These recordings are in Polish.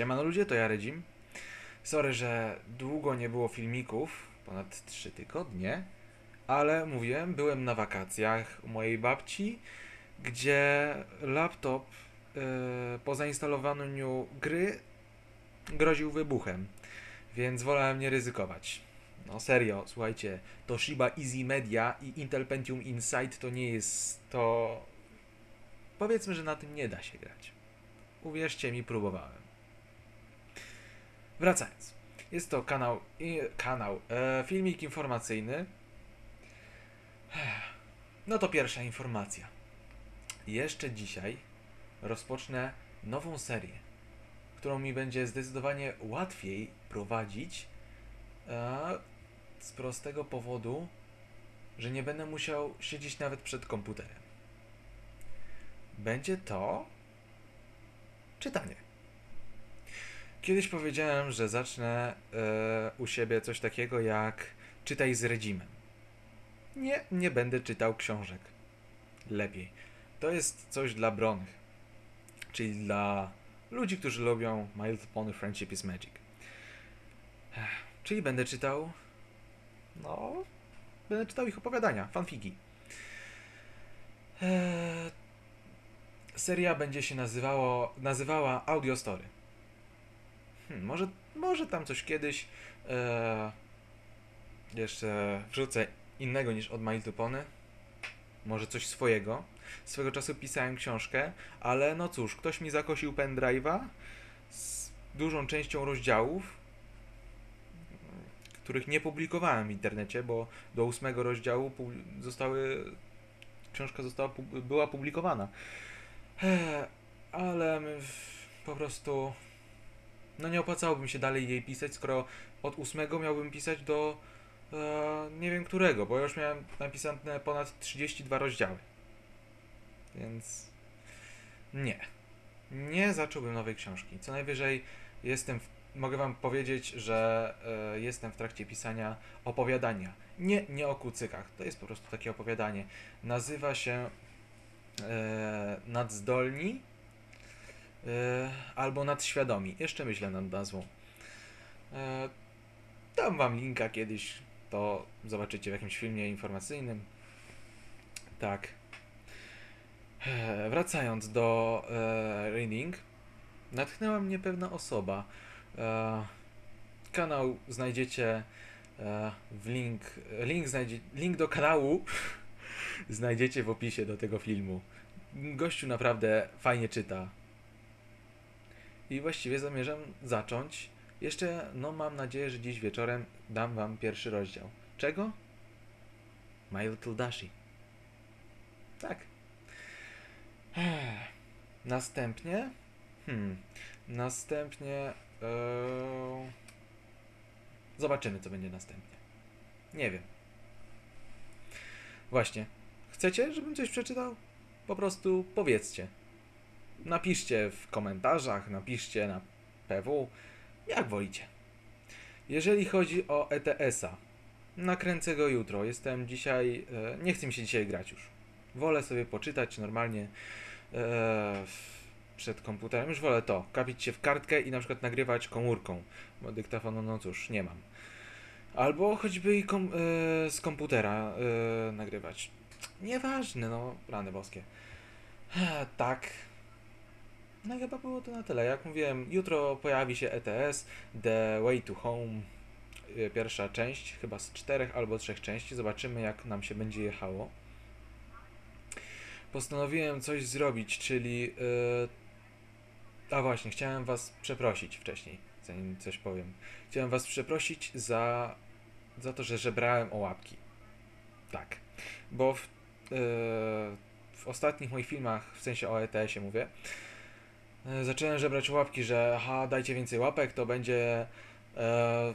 Siemano ludzie, to ja Redzim. Sorry, że długo nie było filmików, ponad 3 tygodnie, ale mówiłem, byłem na wakacjach u mojej babci, gdzie laptop yy, po zainstalowaniu gry groził wybuchem, więc wolałem nie ryzykować. No serio, słuchajcie, Toshiba Easy Media i Intel Pentium Insight to nie jest to... Powiedzmy, że na tym nie da się grać. Uwierzcie mi, próbowałem. Wracając. Jest to kanał, kanał, e, filmik informacyjny. No to pierwsza informacja. Jeszcze dzisiaj rozpocznę nową serię, którą mi będzie zdecydowanie łatwiej prowadzić e, z prostego powodu, że nie będę musiał siedzieć nawet przed komputerem. Będzie to czytanie. Kiedyś powiedziałem, że zacznę e, u siebie coś takiego jak czytaj z Redzimem. Nie, nie będę czytał książek. Lepiej. To jest coś dla bronych. Czyli dla ludzi, którzy lubią My Little Pony Friendship is Magic. Czyli będę czytał. No. Będę czytał ich opowiadania, fanfiki. Seria będzie się nazywało, nazywała Audio Story. Hmm, może, może tam coś kiedyś e, jeszcze wrzucę innego niż od My. Może coś swojego. Swego czasu pisałem książkę, ale no cóż, ktoś mi zakosił pendrive'a z dużą częścią rozdziałów, których nie publikowałem w internecie, bo do ósmego rozdziału zostały książka została była publikowana. Ale po prostu no nie opłacałoby mi się dalej jej pisać, skoro od ósmego miałbym pisać do e, nie wiem którego, bo już miałem napisane ponad 32 rozdziały. Więc nie. Nie zacząłbym nowej książki. Co najwyżej jestem, w, mogę wam powiedzieć, że e, jestem w trakcie pisania opowiadania. Nie, nie o kucykach. To jest po prostu takie opowiadanie. Nazywa się e, Nadzdolni e, albo Nadświadomi. Jeszcze myślę nad nazwą. E, dam wam linka kiedyś, to zobaczycie w jakimś filmie informacyjnym. Tak. E, wracając do e, reading, natchnęła mnie pewna osoba. Kanał znajdziecie w link, link, znajdzie, link do kanału znajdziecie w opisie do tego filmu. Gościu naprawdę fajnie czyta. I właściwie zamierzam zacząć. Jeszcze, no mam nadzieję, że dziś wieczorem dam wam pierwszy rozdział. Czego? My Little Dashi. Tak. Następnie. Hmm. Następnie. e, Zobaczymy, co będzie następnie. Nie wiem. Właśnie. Chcecie, żebym coś przeczytał? Po prostu powiedzcie. Napiszcie w komentarzach, napiszcie na PW, jak wolicie. Jeżeli chodzi o ETS-a, nakręcę go jutro. Jestem dzisiaj. E, nie chcę mi się dzisiaj grać już. Wolę sobie poczytać normalnie e, przed komputerem. Już wolę to. Kapić się w kartkę i na przykład nagrywać komórką. Bo dyktafonu, no cóż, nie mam. Albo choćby i kom, e, z komputera nagrywać. Nieważne, no, rany boskie. Tak. No chyba było to na tyle. Jak mówiłem, jutro pojawi się ETS, The Way to Home, e, pierwsza część, chyba z czterech albo trzech części. Zobaczymy, jak nam się będzie jechało. Postanowiłem coś zrobić, czyli. e, a właśnie, chciałem Was przeprosić wcześniej, zanim coś powiem. Chciałem Was przeprosić za, za to, że żebrałem o łapki. Tak. Bo w, e, w ostatnich moich filmach, w sensie o ETS-ie mówię, zacząłem żebrać łapki, że aha, dajcie więcej łapek, to będzie. E,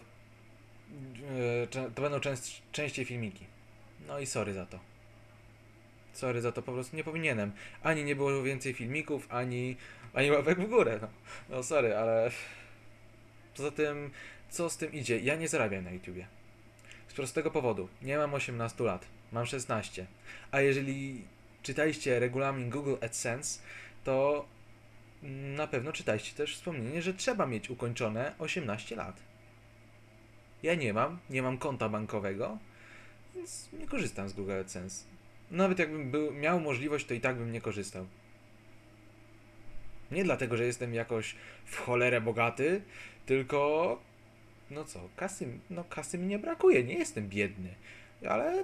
e, to będą częst, częściej filmiki. No i sorry za to. Sorry za to, po prostu nie powinienem. Ani nie było więcej filmików, ani, ani łapek w górę. No, no sorry, ale. Poza tym, co z tym idzie? Ja nie zarabiam na YouTubie. Z prostego powodu. Nie mam 18 lat. Mam 16. A jeżeli czytaliście regulamin Google AdSense, to na pewno czytaliście też wspomnienie, że trzeba mieć ukończone 18 lat. Ja nie mam, nie mam konta bankowego, więc nie korzystam z Google AdSense. Nawet jakbym był, miał możliwość, to i tak bym nie korzystał. Nie dlatego, że jestem jakoś w cholerę bogaty, tylko no co, kasy, no kasy mi nie brakuje, nie jestem biedny, ale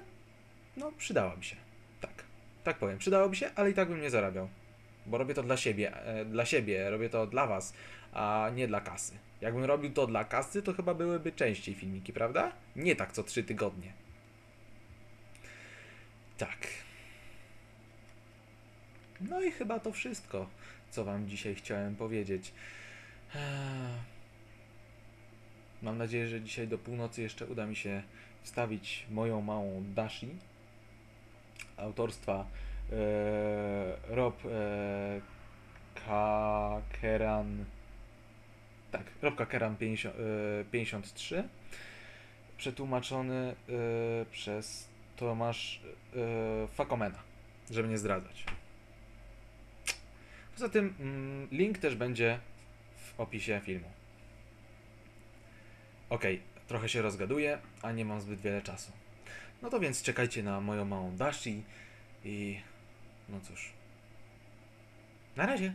no przydałaby się. Tak, tak powiem, przydałoby się, ale i tak bym nie zarabiał. Bo robię to dla siebie, e, dla siebie, robię to dla was, a nie dla kasy. Jakbym robił to dla kasy, to chyba byłyby częściej filmiki, prawda? Nie tak co trzy tygodnie. Tak. No i chyba to wszystko, co wam dzisiaj chciałem powiedzieć. Mam nadzieję, że dzisiaj do północy jeszcze uda mi się wstawić moją małą Dashi autorstwa Rob e, Kakeran tak, Rob Kakeran 50, e, 53 przetłumaczony e, przez Tomasz e, Fakomena, żeby nie zdradzać. Poza tym mm, link też będzie w opisie filmu. Okej, trochę się rozgaduję, a nie mam zbyt wiele czasu. No to więc czekajcie na moją małą Dashi i no cóż. Na razie.